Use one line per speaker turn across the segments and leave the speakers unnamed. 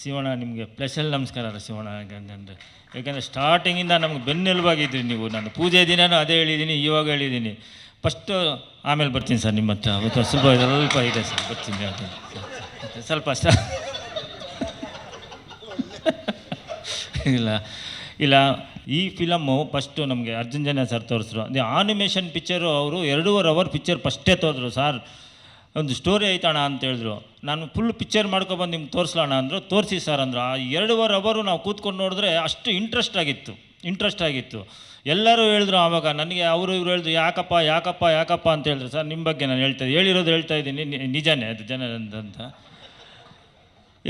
ಶಿವಣ್ಣ, ನಿಮಗೆ ಸ್ಪೆಷಲ್ ನಮಸ್ಕಾರ ರೀ ಶಿವಣ್ಣ ಯಾಕಂದರೆ ಯಾಕೆಂದರೆ ಸ್ಟಾರ್ಟಿಂಗಿಂದ ನಮ್ಗೆ ಬೆನ್ನೆಲುಬಾಗಿದ್ರಿ ನೀವು. ನಾನು ಪೂಜೆ ದಿನನೂ ಅದೇ ಹೇಳಿದ್ದೀನಿ ಇವಾಗ ಹೇಳಿದ್ದೀನಿ ಫಸ್ಟು ಆಮೇಲೆ ಬರ್ತೀನಿ ಸರ್ ನಿಮ್ಮ ಹತ್ರ. ಅವತ್ತು ಸ್ವಲ್ಪ ಸ್ವಲ್ಪ ಇದೆ ಸರ್, ಬರ್ತೀನಿ ಅದು. ಸ್ವಲ್ಪ ಅಷ್ಟ. ಇಲ್ಲ ಇಲ್ಲ. ಈ ಫಿಲಮ್ಮು ಫಸ್ಟು ನಮಗೆ ಅರ್ಜುನ್ ಜನ ಸರ್ ತೋರಿಸ್ರು ಅದೇ ಆನಿಮೇಷನ್ ಪಿಕ್ಚರು ಅವರು ಎರಡೂವರೆ ಅವರ್ ಪಿಕ್ಚರ್ ಫಸ್ಟೇ ತೋರಿದ್ರು ಸರ್ ಒಂದು ಸ್ಟೋರಿ ಐತಣ್ಣ ಅಂತ ಹೇಳಿದ್ರು. ನಾನು ಫುಲ್ ಪಿಕ್ಚರ್ ಮಾಡ್ಕೊಬಂದು ನಿಮ್ಗೆ ತೋರಿಸ್ಲಣ್ಣ ಅಂದರು. ತೋರಿಸಿ ಸರ್ ಅಂದರು. ಆ ಎರಡುವರೆ ಅವರು ನಾವು ಕೂತ್ಕೊಂಡು ನೋಡಿದ್ರೆ ಅಷ್ಟು ಇಂಟ್ರೆಸ್ಟ್ ಆಗಿತ್ತು. ಇಂಟ್ರೆಸ್ಟ್ ಆಗಿತ್ತು. ಎಲ್ಲರೂ ಹೇಳಿದ್ರು ಆವಾಗ, ನನಗೆ ಅವರು ಇವರು ಹೇಳಿದ್ರು, ಯಾಕಪ್ಪ ಯಾಕಪ್ಪ ಯಾಕಪ್ಪ? ಅಂತ ಹೇಳಿದ್ರು. ಸರ್ ನಿಮ್ಮ ಬಗ್ಗೆ ನಾನು ಹೇಳ್ತಾ ಹೇಳಿರೋದು ಹೇಳ್ತಾ ಇದ್ದೀನಿ. ನಿಜಾನೇ ಅದು ಜನ ಅಂತ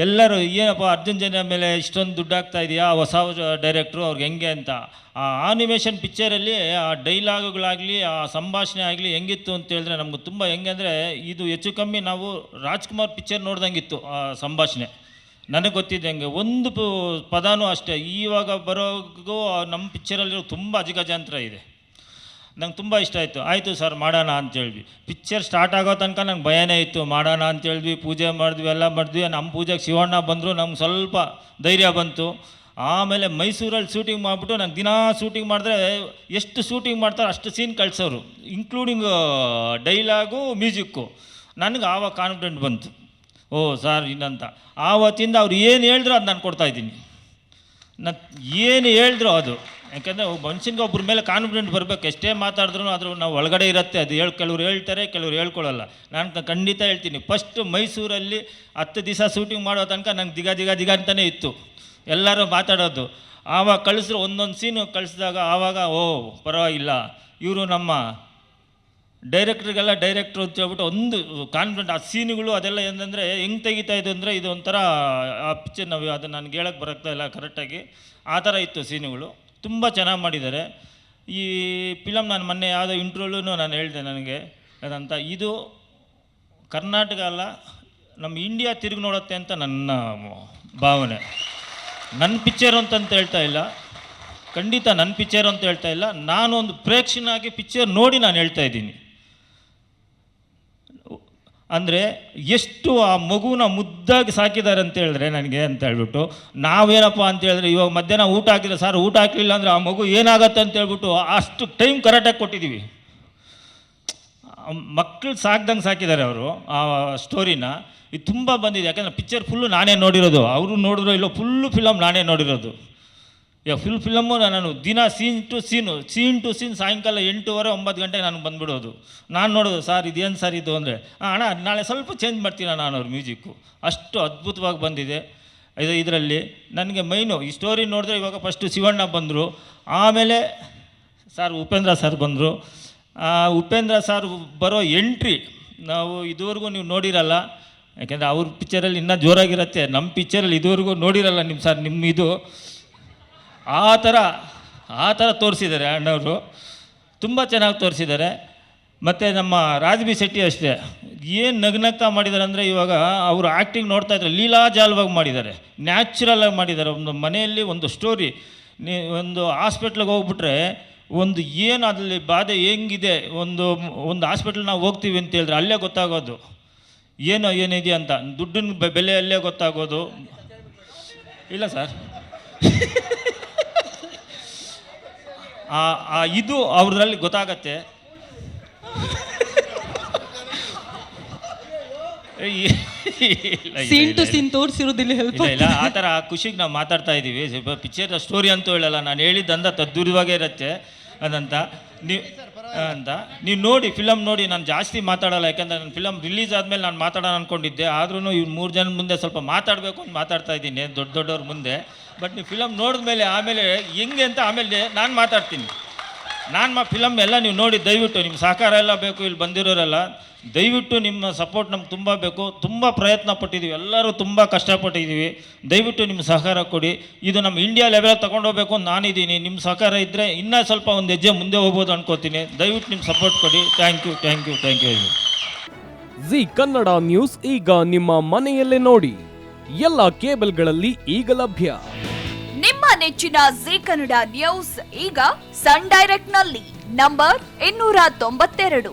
ಎಲ್ಲರೂ, ಏನಪ್ಪ, ಅರ್ಜುನ್ ಜನ ಮೇಲೆ ಇಷ್ಟೊಂದು ದುಡ್ಡು ಆಗ್ತಾ ಇದೆಯಾ? ಹೊಸ ಡೈರೆಕ್ಟ್ರು ಅವ್ರಿಗೆ ಹೆಂಗೆ ಅಂತ. ಆ ಆನಿಮೇಷನ್ ಪಿಕ್ಚರಲ್ಲಿ ಆ ಡೈಲಾಗುಗಳಾಗಲಿ ಆ ಸಂಭಾಷಣೆ ಆಗಲಿ ಹೆಂಗಿತ್ತು ಅಂತ ಹೇಳಿದ್ರೆ ನಮ್ಗೆ ತುಂಬ ಹೆಂಗೆ ಅಂದರೆ, ಇದು ಹೆಚ್ಚು ಕಮ್ಮಿ ನಾವು ರಾಜ್ಕುಮಾರ್ ಪಿಕ್ಚರ್ ನೋಡ್ದಂಗಿತ್ತು, ಆ ಸಂಭಾಷಣೆ. ನನಗೆ ಗೊತ್ತಿದೆ ಹೆಂಗೆ, ಒಂದು ಪದಾನೂ ಅಷ್ಟೇ. ಇವಾಗ ಬರೋಗೂ ನಮ್ಮ ಪಿಕ್ಚರಲ್ಲಿ ತುಂಬ ಅಜಗಜಾಂತರ ಇದೆ. ನಂಗೆ ತುಂಬ ಇಷ್ಟ ಆಯಿತು. ಆಯಿತು ಸರ್, ಮಾಡೋಣ ಅಂತ ಹೇಳಿದ್ವಿ. ಪಿಕ್ಚರ್ ಸ್ಟಾರ್ಟ್ ಆಗೋ ತನಕ ನಂಗೆ ಭಯನೇ ಇತ್ತು. ಮಾಡೋಣ ಅಂತ ಹೇಳಿದ್ವಿ, ಪೂಜೆ ಮಾಡಿದ್ವಿ, ಎಲ್ಲ ಮಾಡಿದ್ವಿ. ನಮ್ಮ ಪೂಜೆಗೆ ಶಿವಣ್ಣ ಬಂದರು ನಮ್ಗೆ ಸ್ವಲ್ಪ ಧೈರ್ಯ ಬಂತು. ಆಮೇಲೆ ಮೈಸೂರಲ್ಲಿ ಶೂಟಿಂಗ್ ಮಾಡಿಬಿಟ್ಟು ನಂಗೆ ದಿನಾ ಶೂಟಿಂಗ್ ಮಾಡಿದ್ರೆ ಎಷ್ಟು ಶೂಟಿಂಗ್ ಮಾಡ್ತಾರೋ ಅಷ್ಟು ಸೀನ್ ಕಳಿಸೋರು. ಇನ್ಕ್ಲೂಡಿಂಗ್ ಡೈಲಾಗು ಮ್ಯೂಸಿಕ್ಕು ನನಗೆ ಆವಾಗ ಕಾನ್ಫಿಡೆಂಟ್ ಬಂತು. ಓ, ಸರ್, ಇನ್ನಂತ. ಆವತ್ತಿಂದ ಅವ್ರು ಏನು ಹೇಳಿದ್ರು ಅದು ನಾನು ಕೊಡ್ತಾಯಿದ್ದೀನಿ ನಾನು ಏನು ಹೇಳಿದ್ರು ಅದು. ಯಾಕಂದರೆ ಮನುಷ್ಯನಿಗೆ ಒಬ್ಬರ ಮೇಲೆ ಕಾನ್ಫಿಡೆಂಟ್ ಬರಬೇಕು. ಎಷ್ಟೇ ಮಾತಾಡಿದ್ರು ಅದ್ರ ನಾವು ಒಳಗಡೆ ಇರುತ್ತೆ. ಅದು ಹೇಳಿ, ಕೆಲವ್ರು ಹೇಳ್ತಾರೆ, ಕೆಲವ್ರು ಹೇಳ್ಕೊಳ್ಳಲ್ಲ ನಾನು ಖಂಡಿತ ಹೇಳ್ತೀನಿ. ಫಸ್ಟ್ ಮೈಸೂರಲ್ಲಿ ಹತ್ತು ದಿವಸ ಶೂಟಿಂಗ್ ಮಾಡೋ ತನಕ ನಂಗೆ ದಿಗ ದಿಗ ದಿಗ ಅಂತಲೇ ಇತ್ತು. ಎಲ್ಲರೂ ಮಾತಾಡೋದು. ಆವಾಗ ಕಳಿಸ್ರು, ಒಂದೊಂದು ಸೀನು ಕಳಿಸಿದಾಗ ಆವಾಗ, ಓ, ಪರವಾಗಿಲ್ಲ. ಇವರು ನಮ್ಮ ಡೈರೆಕ್ಟ್ರಿಗೆಲ್ಲ ಡೈರೆಕ್ಟ್ರು ಅಂತ ಹೇಳ್ಬಿಟ್ಟು ಒಂದು ಕಾನ್ಫಿಡೆಂಟ್ ಆ ಸೀನುಗಳು ಅದೆಲ್ಲ ಏನಂದರೆ ಹೆಂಗೆ ತೆಗಿತಾ ಇದ್ದು ಅಂದರೆ ಇದು ಒಂಥರ ಆ ಪಿಕ್ಚರ್ ನಾವು ಅದು ನನಗೆ ಹೇಳಕ್ಕೆ ಬರೋಕ್ತಾ ಇಲ್ಲ ಕರೆಕ್ಟಾಗಿ ಆ ಥರ ಇತ್ತು ಸೀನುಗಳು. ತುಂಬ ಚೆನ್ನಾಗಿ ಮಾಡಿದ್ದಾರೆ. ಈ ಫಿಲಮ್ ನಾನು ಮೊನ್ನೆ ಯಾವುದೋ ಇಂಟ್ರೋಲೂ ನಾನು ಹೇಳಿದೆ ನನಗೆ. ಅದಂತ ಇದು ಕರ್ನಾಟಕ ಅಲ್ಲ ನಮ್ಮ ಇಂಡಿಯಾ ತಿರುಗಿ ನೋಡುತ್ತೆ ಅಂತ ನನ್ನ ಭಾವನೆ. ನನ್ನ ಪಿಕ್ಚರ್ ಅಂತಂತ ಹೇಳ್ತಾ ಇಲ್ಲ. ಖಂಡಿತ ನನ್ನ ಪಿಕ್ಚರ್ ಅಂತ ಹೇಳ್ತಾ ಇಲ್ಲ. ನಾನು ಒಂದು ಪ್ರೇಕ್ಷನಾಗಿ ಪಿಕ್ಚರ್ ನೋಡಿ ನಾನು ಹೇಳ್ತಾ ಇದ್ದೀನಿ. ಅಂದರೆ ಎಷ್ಟು ಆ ಮಗುನ ಮುದ್ದಾಗಿ ಸಾಕಿದ್ದಾರೆ ಅಂತ ಹೇಳಿದ್ರೆ ನನಗೆ ಅಂತ ಹೇಳ್ಬಿಟ್ಟು, ನಾವೇನಪ್ಪ ಅಂತ ಹೇಳಿದ್ರೆ ಇವಾಗ ಮಧ್ಯಾಹ್ನ ಊಟ ಹಾಕಿದ್ರೆ, ಸರ್, ಊಟ ಹಾಕಲಿಲ್ಲ ಅಂದರೆ ಆ ಮಗು ಏನಾಗತ್ತೆ? ಅಂತ ಹೇಳ್ಬಿಟ್ಟು ಅಷ್ಟು ಟೈಮ್ ಕರೆಕ್ಟಾಗಿ ಕೊಟ್ಟಿದ್ದೀವಿ. ಮಕ್ಕಳು ಸಾಕ್ದಂಗೆ ಸಾಕಿದ್ದಾರೆ ಅವರು ಆ ಸ್ಟೋರಿನ ಇದು ತುಂಬ ಬಂದಿದೆ. ಯಾಕಂದರೆ ಪಿಕ್ಚರ್ ಫುಲ್ಲು ನಾನೇ ನೋಡಿರೋದು. ಅವರು ನೋಡಿದ್ರೋ ಇಲ್ಲೋ ಫುಲ್ಲು ಫಿಲಮ್ ನಾನೇ ನೋಡಿರೋದು. ಈಗ ಫುಲ್ ಫಿಲಮ್ಮು ನಾನು. ದಿನ scene to scene scene to scene ಸಾಯಂಕಾಲ ಎಂಟೂವರೆ, ಒಂಬತ್ತು ಗಂಟೆಗೆ ನಾನು ಬಂದ್ಬಿಡೋದು. ನಾನು ನೋಡೋದು, ಸರ್, ಇದೇನು ಸರ್ ಇದು? ಅಂದರೆ ಅಣ್ಣ, ನಾಳೆ ಸ್ವಲ್ಪ ಚೇಂಜ್ ಮಾಡ್ತೀನಿ ನಾನು ಅವ್ರ ಮ್ಯೂಸಿಕ್ಕು ಅಷ್ಟು ಅದ್ಭುತವಾಗಿ ಬಂದಿದೆ. ಇದು ಇದರಲ್ಲಿ ನನಗೆ ಮೈನು ಈ ಸ್ಟೋರಿ ನೋಡಿದ್ರೆ ಇವಾಗ ಫಸ್ಟು ಶಿವಣ್ಣ ಬಂದರು. ಆಮೇಲೆ, ಸರ್, ಉಪೇಂದ್ರ ಸರ್ ಬಂದರು. ಉಪೇಂದ್ರ ಸರ್ ಬರೋ ಎಂಟ್ರಿ ನಾವು ಇದುವರೆಗೂ ನೀವು ನೋಡಿರಲ್ಲ. ಯಾಕೆಂದರೆ ಅವ್ರ ಪಿಕ್ಚರಲ್ಲಿ ಇನ್ನೂ ಜೋರಾಗಿರುತ್ತೆ. ನಮ್ಮ ಪಿಕ್ಚರಲ್ಲಿ ಇದುವರೆಗೂ ನೋಡಿರಲ್ಲ ನಿಮ್ಮ ಸರ್ ನಿಮ್ಮ ಇದು. ಆ ಥರ ಆ ಥರ ತೋರಿಸಿದ್ದಾರೆ ಅಣ್ಣವರು. ತುಂಬ ಚೆನ್ನಾಗಿ ತೋರಿಸಿದ್ದಾರೆ. ಮತ್ತು ನಮ್ಮ ರಾಜ್ಬಿ ಶೆಟ್ಟಿ ಅಷ್ಟೇ. ಏನು ನಗ್ನಗ್ತಾ ಮಾಡಿದ್ದಾರೆ ಅಂದರೆ ಇವಾಗ ಅವರು ಆ್ಯಕ್ಟಿಂಗ್ ನೋಡ್ತಾ ಇದ್ದಾರೆ ಲೀಲಾಜಾಲವಾಗಿ ಮಾಡಿದ್ದಾರೆ. ನ್ಯಾಚುರಲಾಗಿ ಮಾಡಿದ್ದಾರೆ. ಒಂದು ಮನೆಯಲ್ಲಿ ಒಂದು ಸ್ಟೋರಿ ನೀ ಒಂದು ಹಾಸ್ಪಿಟ್ಲಿಗೆ ಹೋಗ್ಬಿಟ್ರೆ ಒಂದು ಏನು ಅದರಲ್ಲಿ ಬಾಧೆ ಹೆಂಗಿದೆ, ಒಂದು ಒಂದು ಹಾಸ್ಪಿಟ್ಲ್ ನಾವು ಹೋಗ್ತೀವಿ ಅಂತ ಹೇಳಿದ್ರೆ ಅಲ್ಲೇ ಗೊತ್ತಾಗೋದು. ಏನು ಏನಿದೆ ಅಂತ. ದುಡ್ಡಿನ ಬೆಲೆ ಅಲ್ಲೇ ಗೊತ್ತಾಗೋದು. ಇಲ್ಲ ಸರ್. ಆ ಆ ಇದು ಅವ್ರದ್ರಲ್ಲಿ ಗೊತ್ತಾಗತ್ತೆ.
ಸೀನ್ ಟು ಸೀನ್ ತೋರಿಸಿರೋದಿಲ್ಲ ಹೆಲ್ಪ್
ಇಲ್ಲ ಇಲ್ಲ ಆ ಥರ ಖುಷಿಗೆ ನಾವು ಮಾತಾಡ್ತಾ ಇದ್ದೀವಿ ಪಿಕ್ಚರ್ ಸ್ಟೋರಿ ಅಂತೂ ಹೇಳಲ್ಲ ನಾನು ಹೇಳಿದ್ದಂದ ತದ್ದುರಿವಾಗೇ ಇರುತ್ತೆ ಅದಂತ. ನೀವು ಅಂತ. ನೀವು ನೋಡಿ ಫಿಲಮ್ ನೋಡಿ, ನಾನು ಜಾಸ್ತಿ ಮಾತಾಡಲ್ಲ, ಯಾಕಂದರೆ ನನ್ನ ಫಿಲಮ್ ರಿಲೀಸ್ ಆದಮೇಲೆ ನಾನು ಮಾತಾಡೋಣ ಅಂದ್ಕೊಂಡಿದ್ದೆ ಆದ್ರೂ ಇವ್ರು ಮೂರು ಜನ ಮುಂದೆ ಸ್ವಲ್ಪ ಮಾತಾಡಬೇಕು ಅಂತ ಮಾತಾಡ್ತಾ ಇದ್ದೀನಿ, ದೊಡ್ಡ ದೊಡ್ಡವ್ರ ಮುಂದೆ. ಬಟ್ ನೀವು ಫಿಲಮ್ ನೋಡಿದ್ಮೇಲೆ ಆಮೇಲೆ ಹೆಂಗೆ ಅಂತ ಆಮೇಲೆ ನಾನು ಮಾತಾಡ್ತೀನಿ. ನಾನು ಮಾ ಫಿಲಮ್ ಎಲ್ಲ ನೀವು ನೋಡಿ, ದಯವಿಟ್ಟು ನಿಮ್ಮ ಸಹಕಾರ ಎಲ್ಲ ಬೇಕು, ಇಲ್ಲಿ ಬಂದಿರೋರೆಲ್ಲ. ದಯವಿಟ್ಟು ನಿಮ್ಮ ಸಪೋರ್ಟ್ ನಮ್ಗೆ ತುಂಬ ಬೇಕು. ತುಂಬ ಪ್ರಯತ್ನ ಪಟ್ಟಿದ್ದೀವಿ ಎಲ್ಲರೂ ತುಂಬ ಕಷ್ಟಪಟ್ಟಿದ್ದೀವಿ ದಯವಿಟ್ಟು ನಿಮ್ಮ ಸಹಕಾರ ಕೊಡಿ. ಇದು ನಮ್ಮ ಇಂಡಿಯಾ ಲೆವೆಲ್ ತೊಗೊಂಡೋಗ್ಬೇಕು ಅಂತ ನಾನಿದ್ದೀನಿ. ನಿಮ್ಮ ಸಹಕಾರ ಇದ್ದರೆ ಇನ್ನೂ ಸ್ವಲ್ಪ ಒಂದು ಹೆಜ್ಜೆ ಮುಂದೆ ಹೋಗ್ಬೋದು ಅನ್ಕೋತೀನಿ. ದಯವಿಟ್ಟು ನಿಮ್ಮ ಸಪೋರ್ಟ್ ಕೊಡಿ. Thank you thank you thank you
Zee Kannada news ಈಗ ನಿಮ್ಮ ಮನೆಯಲ್ಲೇ ನೋಡಿ. ಎಲ್ಲ ಕೇಬಲ್ಗಳಲ್ಲಿ ಈಗ ಲಭ್ಯ.
ನಿಮ್ಮ ನೆಚ್ಚಿನ ಜಿ ಕನ್ನಡ ನ್ಯೂಸ್ ಈಗ ಸನ್ ಡೈರೆಕ್ಟ್ನಲ್ಲಿ. ನಂಬರ್ ಇನ್ನೂರ ತೊಂಬತ್ತೆರಡು.